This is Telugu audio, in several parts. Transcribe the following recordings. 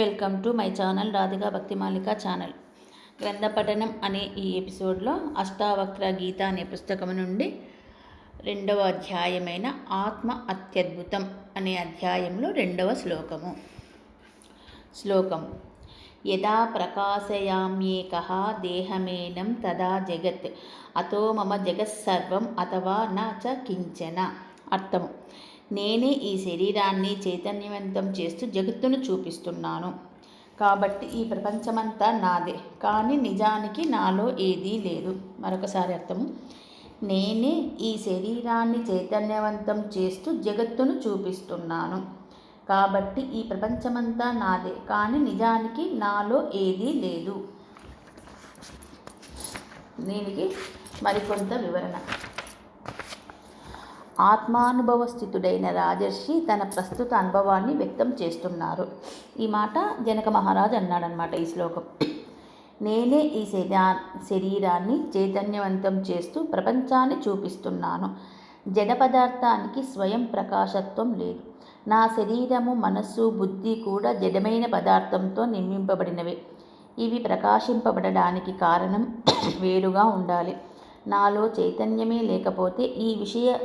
Welcome to my channel Radhika Bhaktimalika channel. గ్రంథపఠనం అనే ఈ ఎపిసోడ్లో అష్టావక్ర గీత అనే పుస్తకం నుండి రెండవ అధ్యాయమైన ఆత్మ అత్యద్భుతం అనే అధ్యాయంలో రెండవ శ్లోకము. శ్లోకం యదా ప్రకాశయామ్యేక దేహమేనం తదా జగత్ అతో మమ జగత్సర్వం అథవా నా చ కించన. అర్థము నేనే ఈ శరీరాన్ని చైతన్యవంతం చేస్తూ జగత్తును చూపిస్తున్నాను. కాబట్టి ఈ ప్రపంచమంతా నాదే. కానీ నిజానికి నాలో ఏదీ లేదు. మరొకసారి అర్థము. నేనే ఈ శరీరాన్ని చైతన్యవంతం చేస్తూ జగత్తును చూపిస్తున్నాను. కాబట్టి ఈ ప్రపంచమంతా నాదే. కానీ నిజానికి నాలో ఏదీ లేదు. దీనికి మరికొంత వివరణ. ఆత్మానుభవ స్థితుడైన రాజర్షి తన ప్రస్తుత అనుభవాన్ని వ్యక్తం చేస్తున్నారు. ఈ మాట జనక మహారాజు అన్నాడనమాట ఈ శ్లోకం. నేనే ఈ శరీరా శరీరాన్ని చైతన్యవంతం చేస్తూ ప్రపంచాన్ని చూపిస్తున్నాను. జడ పదార్థానికి స్వయం ప్రకాశత్వం లేదు. నా శరీరము మనస్సు బుద్ధి కూడా జడమైన పదార్థంతో నిర్మింపబడినవే. ఇవి ప్రకాశింపబడడానికి కారణం వేరుగా ఉండాలి. నాలో చైతన్యమే లేకపోతే ఈ విషయ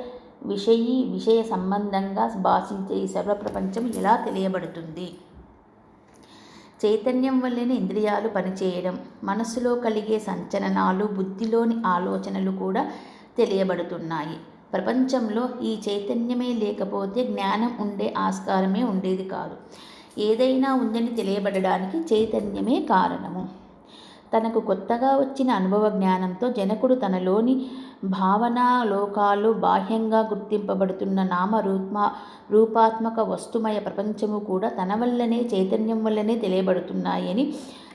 విషయీ విషయ సంబంధంగా భాషించే ఈ సర్వప్రపంచం ఇలా తెలియబడుతుంది. చైతన్యం వల్లనే ఇంద్రియాలు పనిచేయడం మనస్సులో కలిగే సంచలనాలు బుద్ధిలోని ఆలోచనలు కూడా తెలియబడుతున్నాయి. ప్రపంచంలో ఈ చైతన్యమే లేకపోతే జ్ఞానం ఉండే ఆస్కారమే ఉండేది కాదు. ఏదైనా ఉందని తెలియబడడానికి చైతన్యమే కారణము. తనకు కొత్తగా వచ్చిన అనుభవ జ్ఞానంతో జనకుడు తనలోని భావనా లోకాలు బాహ్యంగా గుర్తింపబడుతున్న నామ రూపా రూపాత్మక వస్తుమయ ప్రపంచము కూడా తన వల్లనే చైతన్యం వల్లనే తెలియబడుతున్నాయని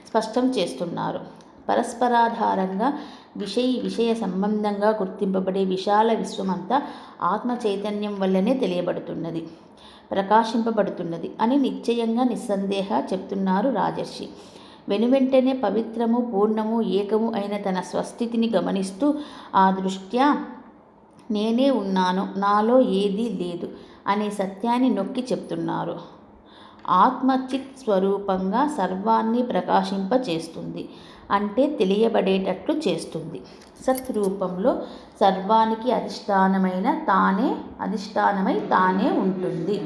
స్పష్టం చేస్తున్నారు. పరస్పరాధారంగా విషయ విషయ సంబంధంగా గుర్తింపబడే విశాల విశ్వమంతా ఆత్మ చైతన్యం వల్లనే తెలియబడుతున్నది ప్రకాశింపబడుతున్నది అని నిశ్చయంగా నిస్సందేహ చెప్తున్నారు రాజర్షి. వెనువెంటనే పవిత్రము పూర్ణము ఏకము అయిన తన స్వస్థితిని గమనిస్తూ ఆ దృష్ట్యా నేనే ఉన్నాను నాలో ఏదీ లేదు అనే సత్యాన్ని నొక్కి చెప్తున్నారు. ఆత్మచిత్ స్వరూపంగా సర్వాన్ని ప్రకాశింపచేస్తుంది అంటే తెలియబడేటట్లు చేస్తుంది. సత్ రూపంలో సర్వానికి అధిష్టానమైన తానే అధిష్టానమై తానే ఉంటుంది.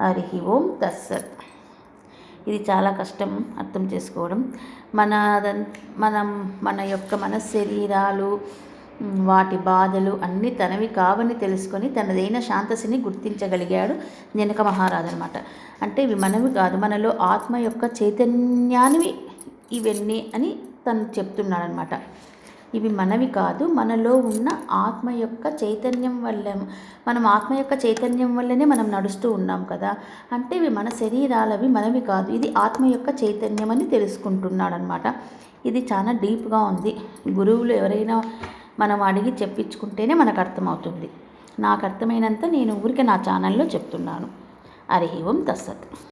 హరి ఓం తస్సత్ ఇది చాలా కష్టం అర్థం చేసుకోవడం. మన మనం మన యొక్క మన శరీరాలు వాటి బాధలు అన్నీ తనవి కావని తెలుసుకొని తనదైన శాంతసిని గుర్తించగలిగాడు జనక మహారాజు అనమాట అంటే ఇవి మనవి కాదు మనలో ఆత్మ యొక్క చైతన్యానివి ఇవన్నీ అని తను చెప్తున్నాడనమాట ఇవి మనవి కాదు మనలో ఉన్న ఆత్మ యొక్క చైతన్యం వల్ల మనం ఆత్మ యొక్క చైతన్యం వల్లనే మనం నడుస్తూ ఉన్నాం కదా. అంటే ఇవి మన శరీరాలవి మనవి కాదు ఇది ఆత్మ యొక్క చైతన్యం అని తెలుసుకుంటున్నాడనమాట. ఇది చాలా డీప్గా ఉంది. గురువులు ఎవరైనా మనం అడిగి చెప్పించుకుంటేనే మనకు అర్థమవుతుంది. నాకు అర్థమైనంత నేను ఊరికే నా ఛానల్లో చెప్తున్నాను. హరి ఓం తస్సత్